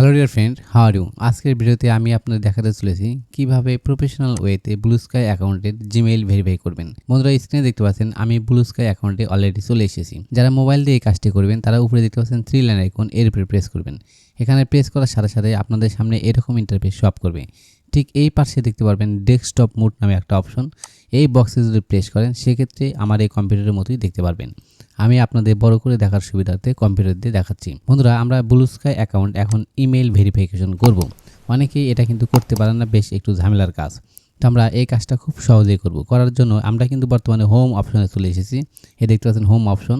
Hello dear friend how you আজকের ভিডিওতে আমি আপনাদের দেখাতে চলেছি কীভাবে প্রফেশনাল ওয়েতে ব্লু স্কাই অ্যাকাউন্টের জিমেইল ভেরিফাই করবেন। বন্ধুরা স্ক্রিনে দেখতে পাচ্ছেন, আমি ব্লু স্কাই অ্যাকাউন্টে অলরেডি চলে এসেছি। যারা মোবাইল দিয়ে এই কাজটি করবেন, তারা উপরে দেখতে পাচ্ছেন থ্রি লাইন আইকন এর উপরে প্রেস করবেন। এখানে প্রেস করার সাথে সাথে আপনাদের সামনে এরকম ইন্টারফেস শপ করবে। ঠিক এই পাশে দেখতে পারবেন ডেস্কটপ মোড নামে একটা অপশন এই বক্সে যদি প্রেস করেন, সেক্ষেত্রে আমার এই কম্পিউটারের মতোই দেখতে পারবেন। আমি আপনাদের বড় করে দেখার সুবিধার্থে কম্পিউটার দিয়ে দেখাচ্ছি। বন্ধুরা, আমরা ব্লু স্কাই অ্যাকাউন্ট এখন ইমেল ভেরিফিকেশন করব। অনেকেই এটা কিন্তু করতে পারেন না, বেশ একটু ঝামেলার কাজ। তো আমরা এই কাজটা খুব সহজেই করব। করার জন্য আমরা কিন্তু বর্তমানে হোম অপশনে চলে এসেছি। এ দেখতে পাচ্ছেন হোম অপশন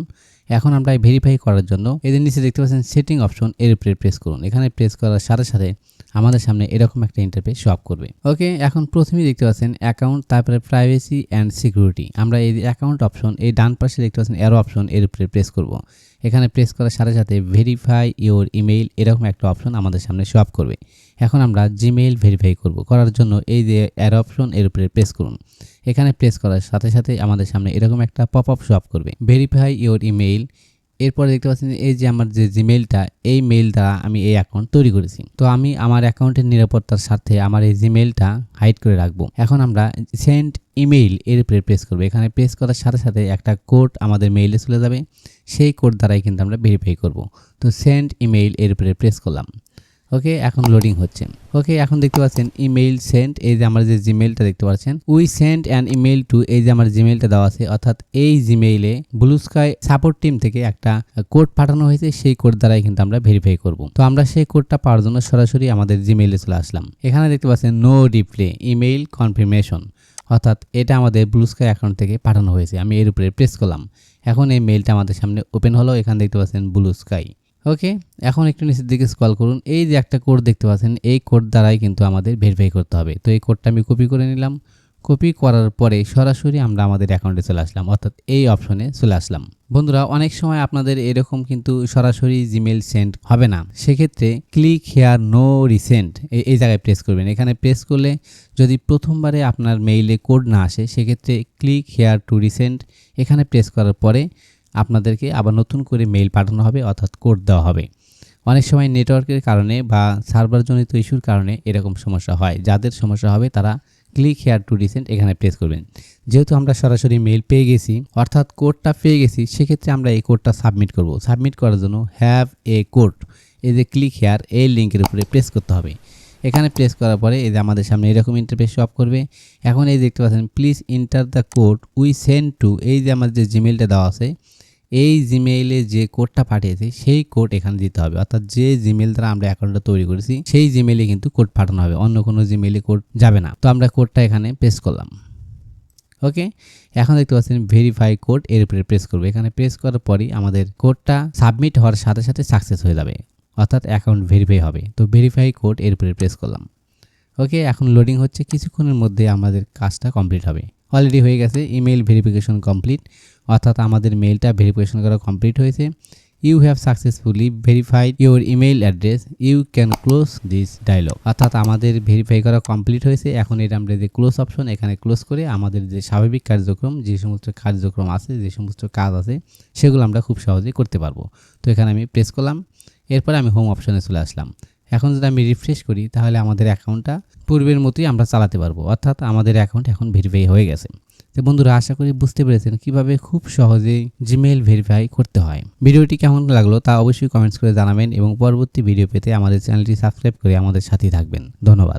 এখন আমরা ভেরিফাই করার জন্য এদের নিচে দেখতে পাচ্ছেন সেটিং অপশন এর উপরে প্রেস করুন। এখানে প্রেস করার সাথে সাথে আমাদের সামনে এরকম একটা ইন্টারফেস শপ করবে। ওকে এখন প্রথমেই দেখতে পাচ্ছেন অ্যাকাউন্ট তারপরে প্রাইভেসি অ্যান্ড সিকিউরিটি আমরা এই অ্যাকাউন্ট অপশন এই ডান পাশে দেখতে পাচ্ছেন এরো অপশন এর উপরে প্রেস করব। এখানে প্রেস করার সাথে সাথে ভেরিফাই ইওর ইমেইল এরকম একটা অপশন আমাদের সামনে শপ করবে। এখন আমরা জিমেইল ভেরিফাই করব। করার জন্য এই যে অ্যারো অপশন এর উপরে প্রেস করুন। এখানে প্রেস করার সাথে সাথে আমাদের সামনে এরকম একটা পপ আপ শপ করবে। ভেরিফাই ইওর ইমেইল এরপরে দেখতে পাচ্ছেন এই যে আমার যে জিমেইলটা এই মেইল দ্বারা আমি এই অ্যাকাউন্ট তৈরি করেছি। তো আমি আমার অ্যাকাউন্টের নিরাপত্তার স্বার্থে আমার এই জিমেইলটা হাইড করে রাখব। এখন আমরা সেন্ড ইমেইল এর উপরে প্রেস করব। এখানে প্রেস করার সাথে সাথে একটা কোড আমাদের মেইলে চলে যাবে। সেই কোড দ্বারাই কিন্তু আমরা ভেরিফাই করব। তো সেন্ড ইমেইল এর উপরে প্রেস করলাম। ওকে এখন লোডিং হচ্ছে। ওকে এখন দেখতে পাচ্ছেন ইমেইল সেন্ড এই যে আমার যে জিমেইলটা দেখতে পাচ্ছেন we send an email to এই যে আমার জিমেইলটা দেওয়া আছে, অর্থাৎ এই জিমেইলে ব্লু স্কাই সাপোর্ট টিম থেকে একটা কোড পাঠানো হয়েছে, সেই কোড দ্বারাই কিন্তু আমরা ভেরিফাই করব। তো আমরা সেই কোডটা পাওয়ার জন্য সরাসরি আমাদের জিমেইলে চলে আসলাম। এখানে দেখতে পাচ্ছেন নো রিপ্লে ইমেইল কনফার্মেশন অর্থাৎ এটা আমাদের ব্লু স্কাই অ্যাকাউন্ট থেকে পাঠানো হয়েছে, আমি এর উপরে প্রেস করলাম। এখন এই মেইলটা আমাদের সামনে ওপেন হলো, এখানে দেখতে পাচ্ছেন ব্লু স্কাই ওকে এখন একটু নিচের দিকে স্ক্রল করুন। এই যে একটা কোড দেখতে পাচ্ছেন, এই কোড দ্বারাই কিন্তু আমাদের ভেরিফাই করতে হবে। তো এই কোডটা আমি কপি করে নিলাম। কপি করার পরে সরাসরি আমরা আমাদের অ্যাকাউন্টে চলে আসলাম, অর্থাৎ এই অপশনে চলে আসলাম। বন্ধুরা, অনেক সময় আপনাদের এরকম কিন্তু সরাসরি জিমেল সেন্ড হবে না। সেক্ষেত্রে ক্লিক হেয়ার নো রিসেন্ট এই জায়গায় প্রেস করবেন। এখানে প্রেস করলে যদি প্রথমবারে আপনার মেইলে কোড না আসে, সেক্ষেত্রে ক্লিক হেয়ার টু রিসেন্ট এখানে প্রেস করার পরে আপনাদেরকে আবার নতুন করে মেইল পাঠানো হবে, অর্থাৎ কোড দেওয়া হবে। অনেক সময় নেটওয়ার্কের কারণে বা সার্ভারজনিত ইস্যুর কারণে এরকম সমস্যা হয়। যাদের সমস্যা হবে, তারা ক্লিক হেয়ার টু রিসেন্ট এখানে প্রেস করবেন। যেহেতু আমরা সরাসরি মেইল পেয়ে গেছি, অর্থাৎ কোডটা পেয়ে গেছি, সেক্ষেত্রে আমরা এই কোডটা সাবমিট করব। সাবমিট করার জন্য হ্যাভ এ কোড এই যে ক্লিক হেয়ার এই লিঙ্কের উপরে প্রেস করতে হবে। এখানে প্রেস করার পরে এই যে আমাদের সামনে এরকম ইন্টারফেস শপ করবে। এখন এই দেখতে পাচ্ছেন please enter the code we send to এই যে আমার যে জিমেলটা দেওয়া আছে, এই জিমেইলে যে কোডটা পাঠিয়েছে, সেই কোড এখানে দিতে হবে। অর্থাৎ যে জিমেল দ্বারা আমরা অ্যাকাউন্টটা তৈরি করেছি, সেই জিমেইলে কিন্তু কোড পাঠানো হবে। অন্য কোনো জিমেইলে কোড যাবে না। তো আমরা কোডটা এখানে প্রেস করলাম। ওকে এখন দেখতে পাচ্ছেন ভেরিফাই কোড এর উপরে প্রেস করব। এখানে প্রেস করার পরই আমাদের কোডটা সাবমিট হওয়ার সাথে সাথে সাকসেস হয়ে যাবে। অর্থাৎ অ্যাকাউন্ট ভেরিফাই হবে। তো ভেরিফাই কোড এর উপরে প্রেস করলাম। ওকে এখন লোডিং হচ্ছে। কিছুক্ষণের মধ্যে আমাদের কাজটা কমপ্লিট হবে। অলরেডি হয়ে গেছে। ইমেল ভেরিফিকেশন কমপ্লিট অর্থাৎ আমাদের মেইলটা ভেরিফিকেশন করা কমপ্লিট হয়েছে। You have successfully verified your email address you can close this dialog অর্থাৎ আমাদের ভেরিফাই করা কমপ্লিট হয়েছে। এখন এটা আমরা যে ক্লোজ অপশন এখানে ক্লোজ করে আমাদের যে স্বাভাবিক কার্যক্রম, যে সমস্ত কার্যক্রম আছে, যে সমস্ত কাজ আছে, সেগুলো আমরা খুব সহজেই করতে পারব। তো এখানে আমি প্রেস করলাম। এরপরে আমি হোম অপশনে চলে আসলাম। এখন যদি আমি রিফ্রেশ করি, তাহলে আমাদের অ্যাকাউন্টটা পূর্বের মতোই আমরা চালাতে পারব। অর্থাৎ আমাদের অ্যাকাউন্ট এখন ভেরিফাই হয়ে গেছে। তো বন্ধুরা, আশা করি বুঝতে পেরেছেন কীভাবে খুব সহজেই জিমেল ভেরিফাই করতে হয়। ভিডিওটি কেমন লাগল তা অবশ্যই কমেন্টস করে জানাবেন এবং পরবর্তী ভিডিও পেতে আমাদের চ্যানেলটি সাবস্ক্রাইব করে আমাদের সাথেই থাকবেন। ধন্যবাদ।